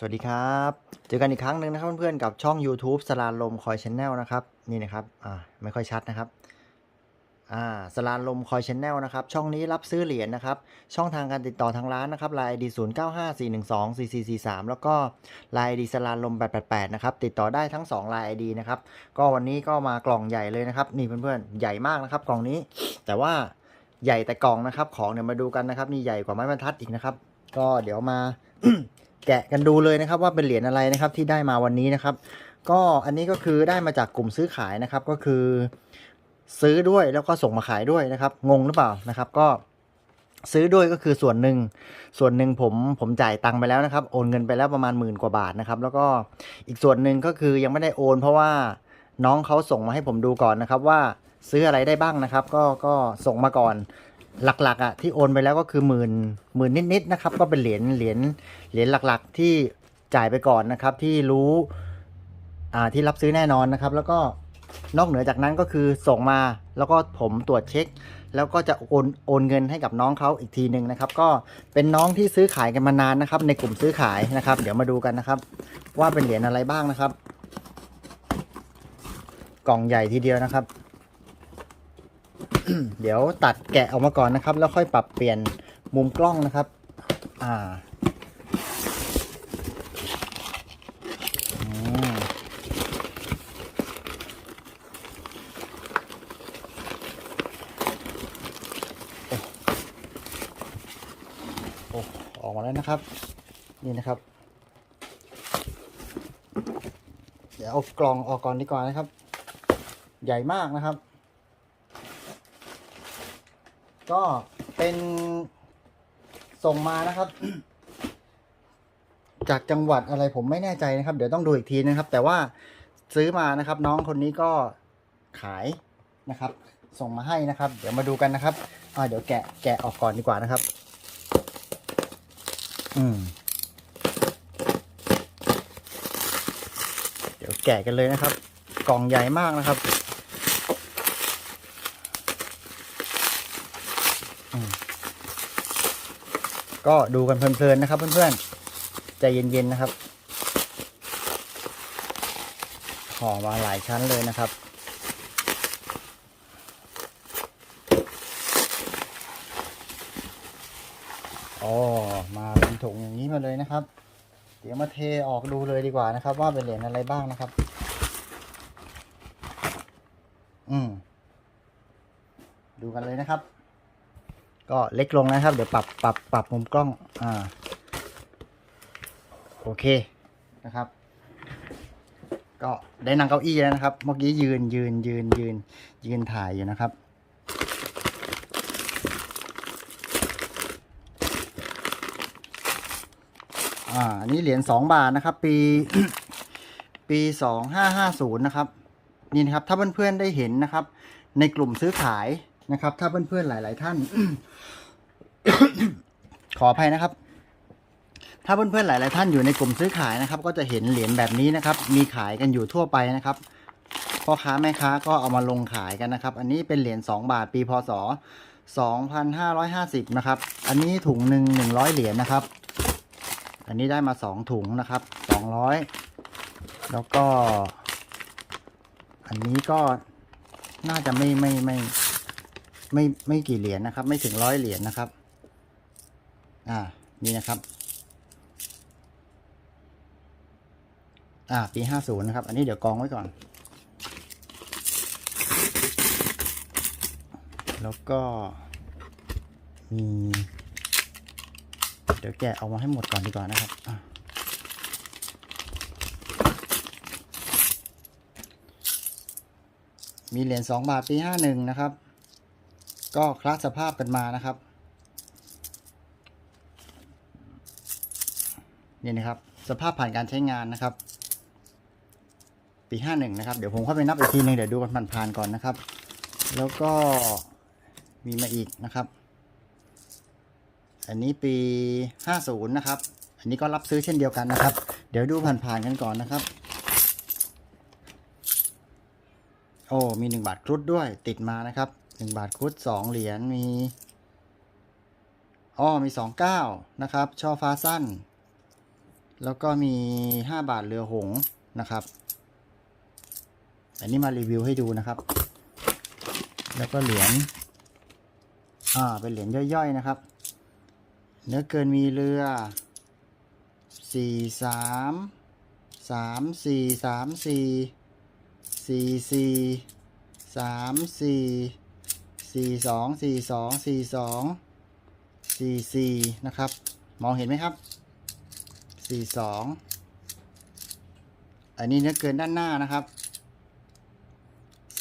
สวัสดีครับ เจอกันอีกครั้งหนึ่งนะครับเพื่อนๆกับช่อง YouTube สลานลมคอยชแนลนะครับนี่นะครับอ่าไม่ค่อยชัดนะครับอ่าสลานลมคอยชแนลนะครับช่องนี้รับซื้อเหรียญนะครับช่องทางการติดต่อทางร้านนะครับไลน์ดีศูนย์เก้าห้าสี่หนึ่งสองสี่สี่สี่สามแล้วก็ไลน์ดีสลานลมแปดแปดแปดนะครับติดต่อได้ทั้ง2ไลน์ไอดีนะครับก็วันนี้ก็มากล่องใหญ่เลยนะครับนี่เพื่อนๆใหญ่มากนะครับกล่องนี้ แต่ว่าใหญ่แต่กล่องนะครับ ของเนี่ยมาดูกันนะครับนี่ใหญ่กว่าไม้บรรทัดอีกนะครับ ก็เดี๋ยวมา แกะกันดูเลยนะครับว่าเป็นเหรียญอะไรนะครับที่ได้มาวันนี้นะครับ ก็อันนี้ก็คือได้มาจากกลุ่มซื้อขายนะครับก็คือ ซื้อด้วยแล้วก็ส่งมาขายด้วยนะครับ งงหรือเปล่านะครับ ก็ซื้อด้วยก็คือส่วนหนึ่ง ส่วนหนึ่งผมผมจ่ายตังค์ไปแล้วนะครับ โอนเงินไปแล้วประมาณหมื่นกว่าบาทนะครับ แล้วก็อีกส่วนหนึ่งก็คือยังไม่ได้โอน เพราะว่าน้องเขาส่งมาให้ผมดูก่อนนะครับว่าซื้ออะไรได้บ้างนะครับ ก็ก็ส่งมาก่อน หลักๆอะที่โอนไปแล้วก็คือหมื่นหมื่นนิดๆนะครับ ก็เป็นเหรียญเหรียญเหรียญหลักๆที่จ่ายไปก่อนนะครับ ที่รู้อ่าที่รับซื้อแน่นอนนะครับ แล้วก็นอกเหนือจากนั้นก็คือส่งมาแล้วก็ผมตรวจเช็ค แล้วก็จะโอนโอนเงินให้กับน้องเขาอีกทีหนึ่งนะครับ ก็เป็นน้องที่ซื้อขายกันมานานนะครับ ในกลุ่มซื้อขายนะครับ เดี๋ยวมาดูกันนะครับ ว่าเป็นเหรียญอะไรบ้างนะครับ กล่องใหญ่ทีเดียวนะครับ เดี๋ยวตัดแกะออกมาก่อนนะครับ แล้วค่อยปรับเปลี่ยนมุมกล้องนะครับ อ่าอืมโอ้โอ้ออกมาแล้วนะครับ นี่นะครับ เดี๋ยวเอากล่องออกก่อนดีกว่านะครับ ใหญ่มากนะครับ ก็เป็นส่งมานะครับ จากจังหวัดอะไรผมไม่แน่ใจนะครับ เดี๋ยวต้องดูอีกทีนะครับ แต่ว่าซื้อมานะครับ น้องคนนี้ก็ขายนะครับ ส่งมาให้นะครับ เดี๋ยวมาดูกันนะครับอ่าเดี๋ยวแกะแกะออกก่อนดีกว่านะครับ อืมเดี๋ยวแกะกันเลยนะครับ กล่องใหญ่มากนะครับ ก็ดูกันเพลินๆนะครับ เพื่อนๆ ใจเย็นๆนะครับ ห่อมาหลายชั้นเลยนะครับ อ๋อ มาเป็นถุงอย่างนี้มาเลยนะครับ เดี๋ยวมาเทออกดูเลยดีกว่านะครับ ว่าเป็นเหรียญอะไรบ้างนะครับ อืม ดูกันเลยนะครับ ก็เล็กลงนะครับ เดี๋ยวปรับปรับปรับมุมกล้องอ่าโอเคนะครับ ก็ได้นั่งเก้าอี้แล้วนะครับ เมื่อกี้ยืนยืนยืนยืนยืนถ่ายอยู่นะครับอ่าอันนี้เหรียญสองบาทนะครับ ปีปีสองห้าห้าศูนย์นะครับนี่นะครับถ้าเพื่อนๆได้เห็นนะครับ ในกลุ่มซื้อขาย นะครับ ถ้าเพื่อนๆหลาย ๆ ท่าน ขออภัยนะครับ ถ้าเพื่อนๆหลาย ๆ ท่านอยู่ในกลุ่มซื้อขายนะครับ ก็จะเห็นเหรียญแบบนี้นะครับ มีขายกันอยู่ทั่วไปนะครับพ่อค้าแม่ค้าก็เอามาลงขายกันนะครับ อันนี้เป็นเหรียญ2บาทปีพศ2550นะครับอันนี้ถุงหนึ่งหนึ่งร้อยเหรียญนะครับ อันนี้ได้มาสองถุงนะครับสองร้อยแล้วก็ อันนี้ก็น่าจะไม่ไม่ไม่ ไม่ไม่กี่เหรียญนะครับ ไม่ถึงร้อยเหรียญนะครับ อ่านี่นะครับ อ่าปีห้าศูนย์นะครับ อันนี้เดี๋ยวกองไว้ก่อน แล้วก็มีเดี๋ยวแกะเอามาให้หมดก่อนดีกว่านะครับมีเหรียญสองบาทปีห้าหนึ่งนะครับ ก็คลาสสภาพกันมานะครับ นี่นะครับ สภาพผ่านการใช้งานนะครับ ปีห้าหนึ่งนะครับ เดี๋ยวผมเข้าไปนับอีกทีหนึ่งเดี๋ยวดูกันผ่านๆก่อนนะครับ แล้วก็มีมาอีกนะครับ อันนี้ปีห้าศูนย์นะครับ อันนี้ก็รับซื้อเช่นเดียวกันนะครับ เดี๋ยวดูผ่านๆกันก่อนนะครับโอ้มีหนึ่งบาทครุฑด้วยติดมานะครับ หนึ่งบาทครุฑสองเหรียญมีอ๋อมีสองเก้านะครับ ช่อฟ้าสั้น แล้วก็มี5บาทเรือหงนะครับ อันนี้มารีวิวให้ดูนะครับ แล้วก็เหรียญอ่าเป็นเหรียญย่อยๆนะครับ เนื้อเกินมีเรือสี่สามสามสี่สามสี่สี่สี่สามสี่ สี่สองสี่สองสี่สองสี่สี่นะครับ มองเห็นไหมครับสี่สองอันนี้เนื้อเกินด้านหน้านะครับ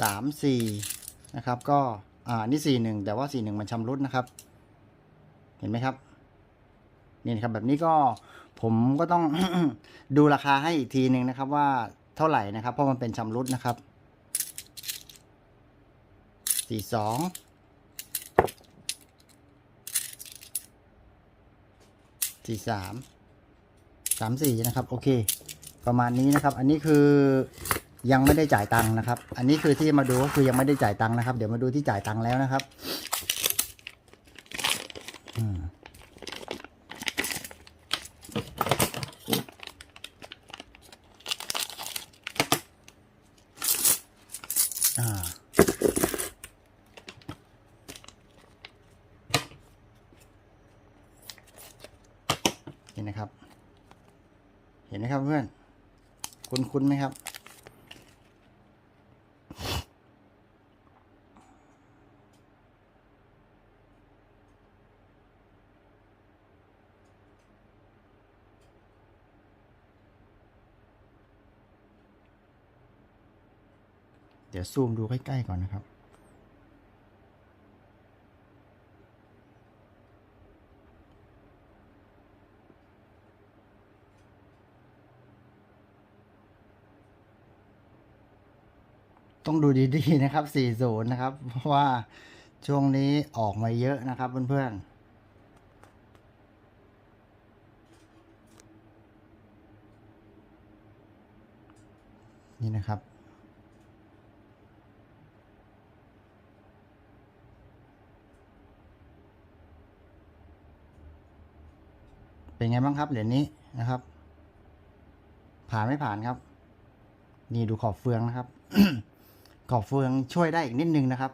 สามสี่นะครับก็อ่านี่สี่หนึ่งแต่ว่าสี่หนึ่งมันชำรุดนะครับ เห็นไหมครับนี่นะครับแบบนี้ก็ผมก็ต้องดูราคาให้อีกทีหนึ่งนะครับว่าเท่าไหร่นะครับ เพราะมันเป็นชำรุดนะครับ สี่สองสี่สามสามสี่นะครับ โอเค ประมาณนี้นะครับ อันนี้คือยังไม่ได้จ่ายตังค์นะครับ อันนี้คือที่มาดูก็คือยังไม่ได้จ่ายตังค์นะครับ เดี๋ยวมาดูที่จ่ายตังค์แล้วนะครับอืมอ่า นะครับ เห็นไหมครับเพื่อน คุ้นคุ้นไหมครับ เดี๋ยวซูมดูใกล้ๆก่อนนะครับ ต้องดูดีๆนะครับ 40 นะครับ เพราะว่าช่วงนี้ออกมาเยอะนะครับเพื่อนๆนี่นะครับ เป็นไงบ้างครับเหรียญนี้นะครับ ผ่านไม่ผ่านครับ นี่ดูขอบเฟืองนะครับ ขอบเฟืองช่วยได้อีกนิดนึงนะครับ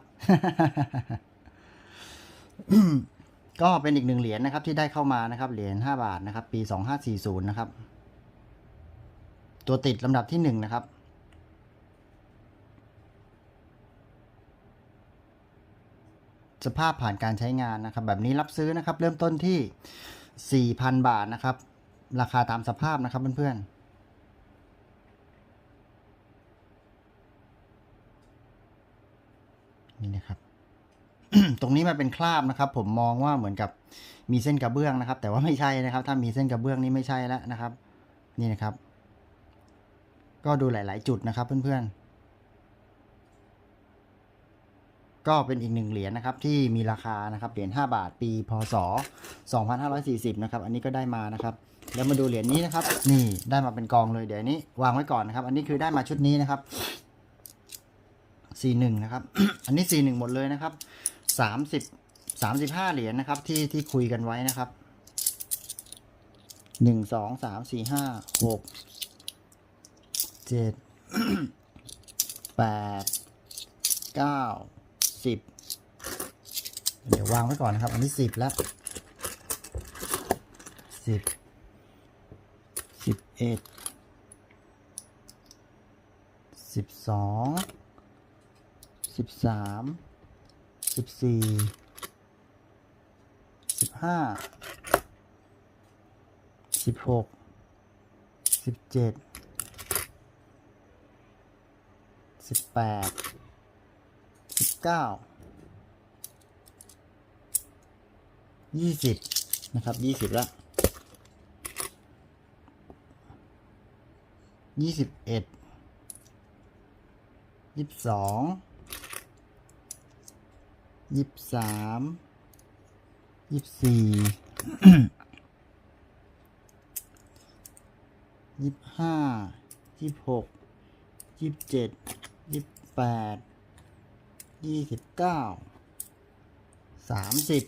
ก็เป็นอีกหนึ่งเหรียญนะครับ ที่ได้เข้ามานะครับ เหรียญห้าบาทนะครับ ปีสองห้าสี่ศูนย์นะครับ ตัวติดลำดับที่หนึ่งนะครับสภาพผ่านการใช้งานนะครับ แบบนี้รับซื้อนะครับ เริ่มต้นที่ 4,000 บาทนะครับ ราคาตามสภาพนะครับเพื่อนๆนี่นะครับ ตรงนี้มันเป็นคราบนะครับ ผมมองว่าเหมือนกับมีเส้นกระเบื้องนะครับ แต่ว่าไม่ใช่นะครับ ถ้ามีเส้นกระเบื้องนี่ไม่ใช่แล้วนะครับ นี่นะครับ ก็ดูหลาย ๆ จุดนะครับ เพื่อนๆ ก็เป็นอีกหนึ่งเหรียญนะครับ ที่มีราคานะครับเหรียญ5บาทปีพศ 2540 นะครับ อันนี้ก็ได้มานะครับแล้วมาดูเหรียญนี้นะครับ นี่ได้มาเป็นกองเลยเดี๋ยวนนี้ วางไว้ก่อนนะครับ อันนี้คือได้มาชุดนี้นะครับ 41 นะครับ อันนี้ 41 หมดเลยนะครับ 30 35เหรียญนะครับ ที่ที่คุยกันไว้นะครับ1 2 3 4 5 6 7 8 9สิบเดี๋ยววางไว้ก่อนนะครับ อันนี้สิบแล้วสิบสิบเอ็ดสิบสองสิบสาม สิบสี่สิบห้าสิบหกสิบเจ็ดสิบแปดสิบเก้ายี่สิบนะครับยี่สิบละยี่สิบเอ็ดยี่สิบสอง ยี่สิบสามยี่สิบสี่ยี่สิบห้ายี่สิบหกยี่สิบเจ็ดยี่สิบแปดยี่สิบเก้าสามสิบ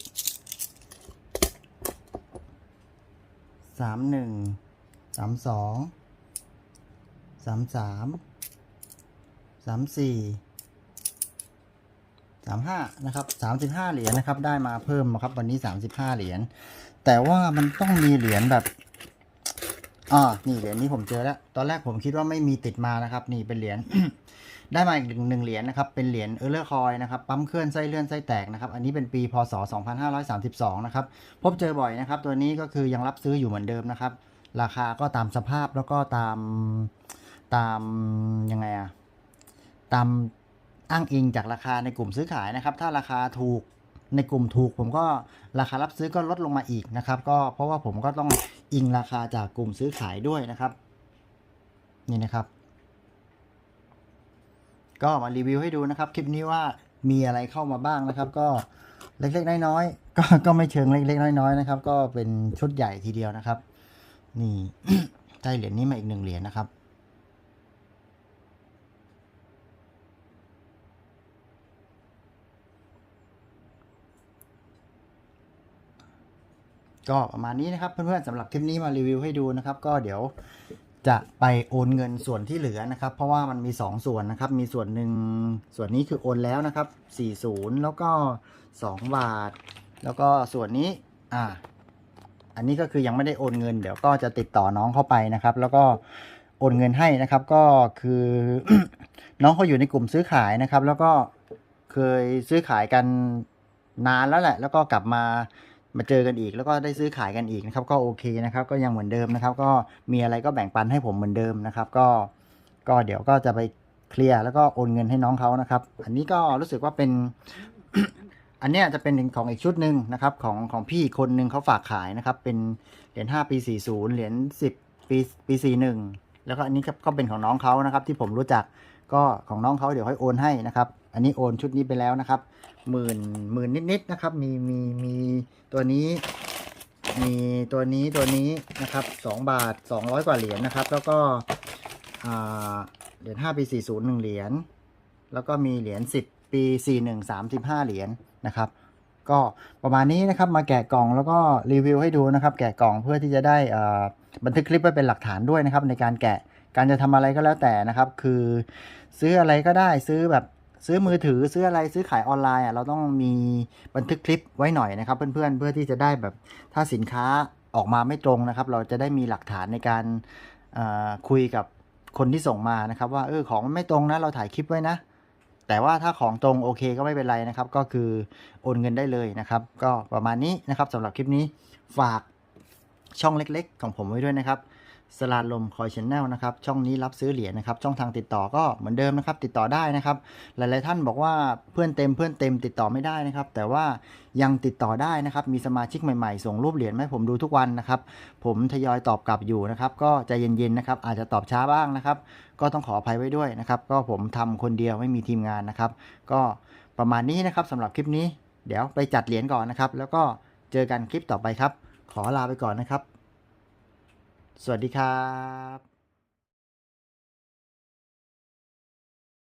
สามหนึ่งสามสองสามสามสามสี่ สามห้านะครับสามสิบห้าเหรียญนะครับ ได้มาเพิ่มนะครับ วันนี้สามสิบห้าเหรียญแต่ว่ามันต้องมีเหรียญแบบอ่านี่เหรียญนี้ผมเจอแล้ว ตอนแรกผมคิดว่าไม่มีติดมานะครับ นี่เป็นเหรียญได้มาอีกหนึ่งหนึ่งเหรียญนะครับ เป็นเหรียญเออร์เลอร์คอยนะครับ ปั๊มเคลื่อนไส้เลื่อนไส้แตกนะครับ อันนี้เป็นปีพศ 2532 นะครับ พบเจอบ่อยนะครับ ตัวนี้ก็คือยังรับซื้ออยู่เหมือนเดิมนะครับ ราคาก็ตามสภาพแล้วก็ตามตามยังไงอะตาม อ้างอิงจากราคาในกลุ่มซื้อขายนะครับ ถ้าราคาถูกในกลุ่มถูก ผมก็ราคารับซื้อก็ลดลงมาอีกนะครับ ก็เพราะว่าผมก็ต้องอิงราคาจากกลุ่มซื้อขายด้วยนะครับ นี่นะครับ ก็มารีวิวให้ดูนะครับ คลิปนี้ว่ามีอะไรเข้ามาบ้างนะครับ ก็เล็กๆน้อยๆก็ก็ไม่เชิงเล็กๆน้อยๆนะครับ ก็เป็นชุดใหญ่ทีเดียวนะครับ นี่ได้เหรียญนี้มาอีกหนึ่งเหรียญนะครับ ก็ประมาณนี้นะครับเพื่อนๆสำหรับคลิปนี้มารีวิวให้ดูนะครับ ก็เดี๋ยวจะไปโอนเงินส่วนที่เหลือนะครับ เพราะว่ามันมี 2 ส่วนนะครับ มีส่วนหนึ่งส่วนนี้คือโอนแล้วนะครับ40 แล้วก็ 2 บาท แล้วก็ส่วนนี้อ่าอันนี้ก็คือยังไม่ได้โอนเงิน เดี๋ยวก็จะติดต่อน้องเข้าไปนะครับ แล้วก็โอนเงินให้นะครับ ก็คือ น้องเขาอยู่ในกลุ่มซื้อขายนะครับ แล้วก็เคยซื้อขายกันนานแล้วแหละ แล้วก็กลับมา มาเจอกันอีก แล้วก็ได้ซื้อขายกันอีกนะครับ ก็โอเคนะครับ ก็ยังเหมือนเดิมนะครับ ก็มีอะไรก็แบ่งปันให้ผมเหมือนเดิมนะครับ ก็ก็เดี๋ยวก็จะไปเคลียร์แล้วก็โอนเงินให้น้องเขานะครับ อันนี้ก็รู้สึกว่าเป็น อันเนี้ยจะเป็นของอีกชุดหนึ่งนะครับ ของของพี่คนหนึ่งเขาฝากขายนะครับ เป็นเหรียญ5ปี40เหรียญ10ปีปี41แล้วก็อันนี้ก็เป็นของน้องเขานะครับ ที่ผมรู้จักก็ของน้องเขาเดี๋ยวให้โอนให้นะครับ อันนี้โอนชุดนี้ไปแล้วนะครับหมื่นหมื่นนิดๆนะครับ มีมีมีตัวนี้ มีตัวนี้ตัวนี้นะครับ2บาท200กว่าเหรียญนะครับ แล้วก็เหรียญ5ปี40 1เหรียญแล้วก็มีเหรียญ10ปี41 35เหรียญนะครับ ก็ประมาณนี้นะครับมาแกะกล่องแล้วก็รีวิวให้ดูนะครับ แกะกล่องเพื่อที่จะได้บันทึกคลิปไว้เป็นหลักฐานด้วยนะครับ ในการแกะการจะทำอะไรก็แล้วแต่นะครับ คือซื้ออะไรก็ได้ซื้อแบบ ซื้อมือถือซื้ออะไรซื้อขายออนไลน์อะเราต้องมีบันทึกคลิปไว้หน่อยนะครับ เพื่อนๆเพื่อที่จะได้แบบถ้าสินค้าออกมาไม่ตรงนะครับ เราจะได้มีหลักฐานในการคุยกับคนที่ส่งมานะครับ ว่าเออของมันไม่ตรงนะเราถ่ายคลิปไว้นะแต่ว่าถ้าของตรงโอเคก็ไม่เป็นไรนะครับ ก็คือโอนเงินได้เลยนะครับ ก็ประมาณนี้นะครับสำหรับคลิปนี้ฝากช่องเล็ก ๆ ของผมไว้ด้วยนะครับ สลาลมคอยชแนลนะครับช่องนี้รับซื้อเหรียญนะครับช่องทางติดต่อก็เหมือนเดิมนะครับ ติดต่อได้นะครับ หลายๆท่านบอกว่าเพื่อนเต็มเพื่อนเต็มติดต่อไม่ได้นะครับ แต่ว่ายังติดต่อได้นะครับมีสมาชิกใหม่ๆ ส่งรูปเหรียญให้ผมดูทุกวันนะครับ ผมทยอยตอบกลับอยู่นะครับ ก็ใจเย็นๆนะครับอาจจะตอบช้าบ้างนะครับ ก็ต้องขออภัยไว้ด้วยนะครับ ก็ผมทำคนเดียวไม่มีทีมงานนะครับ ก็ประมาณนี้นะครับสำหรับคลิปนี้ เดี๋ยวไปจัดเหรียญก่อนนะครับ แล้วก็เจอกันคลิปต่อไปครับ ขอลาไปก่อนนะครับ สวัสดีครับ